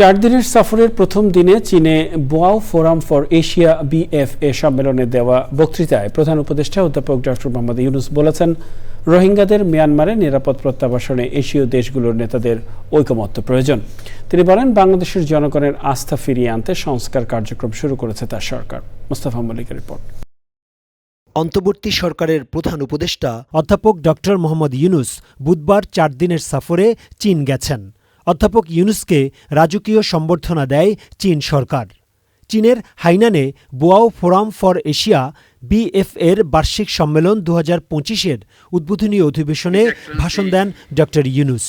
চার দিনের সফরের প্রথম দিনে চীনে Boao forum for Asia BFA সম্মেলনে দেওয়া বক্তৃতায় প্রধান উপদেষ্টা অধ্যাপক ডক্টর মোহাম্মদ ইউনুস বলেছেন, রোহিঙ্গাদের মিয়ানমারে নিরাপদ প্রত্যাবাসনে এশীয় দেশগুলোর নেতাদের ঐকমত্য প্রয়োজন। তিনি বলেন, বাংলাদেশের জনগণের আস্থা ফিরিয়ে আনতে সংস্কার কার্যক্রম শুরু করেছে তার সরকার। মোস্তফা মল্লিকের রিপোর্ট। অন্তর্বর্তী সরকারের প্রধান উপদেষ্টা অধ্যাপক ডক্টর মোহাম্মদ ইউনুস বুধবার চার দিনের সফরে চীন গেছেন। অধ্যাপক ইউনুসকে রাজকীয় সম্বর্ধনা দেয় চীন সরকার। চীনের হাইনানে বোয়াও ফোরাম ফর এশিয়া বিএফএর বার্ষিক সম্মেলন দু হাজার পঁচিশের উদ্বোধনী অধিবেশনে ভাষণ দেন ডক্টর ইউনুস।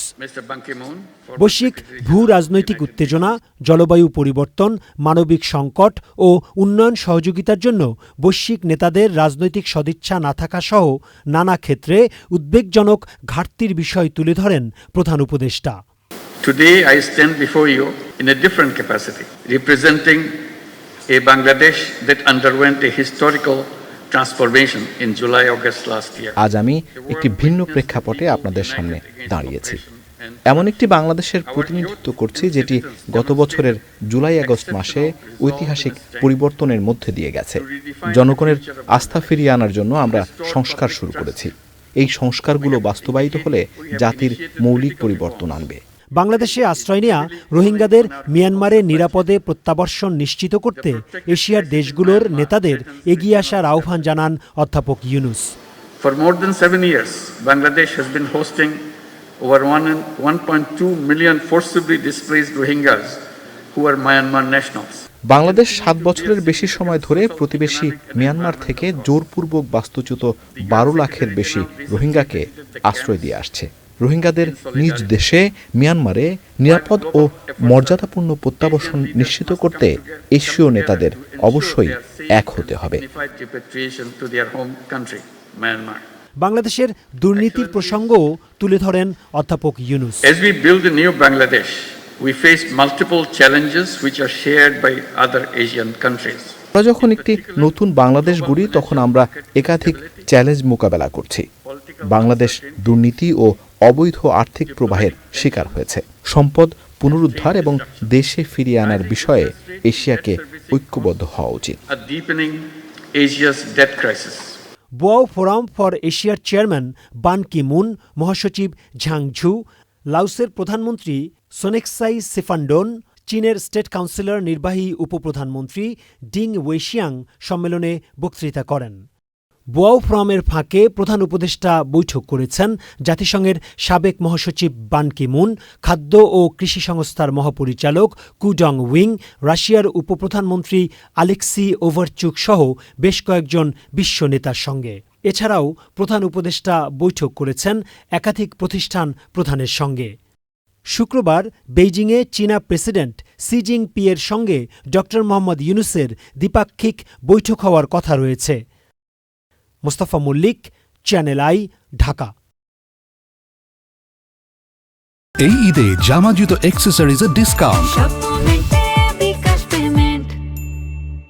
বৈশ্বিক ভূ রাজনৈতিক উত্তেজনা জলবায়ু পরিবর্তন মানবিক সংকট ও উন্নয়ন সহযোগিতার জন্য বৈশ্বিক নেতাদের রাজনৈতিক সদিচ্ছা না থাকা সহ নানা ক্ষেত্রে উদ্বেগজনক ঘাটতির বিষয় তুলে ধরেন প্রধান উপদেষ্টা। Today, I stand before you in a different capacity, representing a Bangladesh that underwent a historical transformation in July August last year. আজ আমি একটি ভিন্ন প্রেক্ষাপটে আপনাদের সামনে দাঁড়িয়েছি। এমন একটি বাংলাদেশের প্রতিনিধিত্ব করছি যেটি গত বছরের জুলাই আগস্ট মাসে ঐতিহাসিক পরিবর্তনের মধ্যে দিয়ে গেছে। জনগণের আস্থা ফিরিয়ে আনার জন্য আমরা সংস্কার শুরু করেছি। এই সংস্কারগুলো বাস্তবায়িত হলে জাতির মৌলিক পরিবর্তন আনবে। বাংলাদেশে আশ্রয় নেয়া রোহিঙ্গাদের মিয়ানমারে নিরাপদে প্রত্যাবর্ষণ নিশ্চিত করতে এশিয়ার দেশগুলোর নেতাদের এগিয়ে আসার আহ্বান জানান অধ্যাপক Yunus For more than seven years, Bangladesh has been hosting over one and- 1.2 million forcibly displaced Rohingyas who are Myanmar nationals. Bangladesh সাত বছরের বেশি সময় ধরে প্রতিবেশী মিয়ানমার থেকে জোরপূর্বক বাস্তুচ্যুত বারো লাখের বেশি রোহিঙ্গাকে আশ্রয় দিয়ে আসছে রোহিঙ্গাদের নিজ দেশে মিয়ানমারে নিরাপদ ও মর্যাদাপূর্ণ প্রত্যাবাসন নিশ্চিত করতে এশীয় নেতাদের অবশ্যই এক হতে হবে. বাংলাদেশের দুর্নীতির প্রসঙ্গও তুলে ধরেন অধ্যাপক Yunus As we build a new Bangladesh, we face multiple challenges which are shared by other Asian countries. আমরা যখন একটি নতুন বাংলাদেশ গড়ি তখন আমরা একাধিক চ্যালেঞ্জ মোকাবেলা করছি বাংলাদেশ দুর্নীতি ও অবৈধ আর্থিক প্রবাহের শিকার হয়েছে। সম্পদ পুনরুদ্ধার এবং দেশে ফিরিয়ে আনার বিষয়ে এশিয়াকে ঐক্যবদ্ধ হওয়া উচিত. বোয়াও ফোরাম ফর এশিয়ার চেয়ারম্যান বান কি মুন মহাসচিব ঝাং ঝু লাওসের প্রধানমন্ত্রী সোনেক্সাই সিফান্ডোন চীনের স্টেট কাউন্সিলর নির্বাহী উপপ্রধানমন্ত্রী ডিং ওয়েশিয়াং সম্মেলনে বক্তৃতা করেন। বোয়াও ফোরামের ফাঁকে প্রধান উপদেষ্টা বৈঠক করেছেন জাতিসংঘের সাবেক মহাসচিব বান কি মুন খাদ্য ও কৃষি সংস্থার মহাপরিচালক কুডং উইং, রাশিয়ার উপপ্রধানমন্ত্রী আলেক্সি ওভারচুক সহ বেশ কয়েকজন বিশ্ব নেতার সঙ্গে। এছাড়াও প্রধান উপদেষ্টা বৈঠক করেছেন একাধিক প্রতিষ্ঠান প্রধানের সঙ্গে। শুক্রবার বেইজিংয়ে চীনা প্রেসিডেন্ট সি জিংপিয়ের সঙ্গে ড মোহাম্মদ ইউনুসের দ্বিপাক্ষিক বৈঠক হওয়ার কথা রয়েছে। মোস্তফা মল্লিক চ্যানেল আই ঢাকা এই ঈদে জামা জুতো অ্যাক্সেসরিজের ডিসকাউন্ট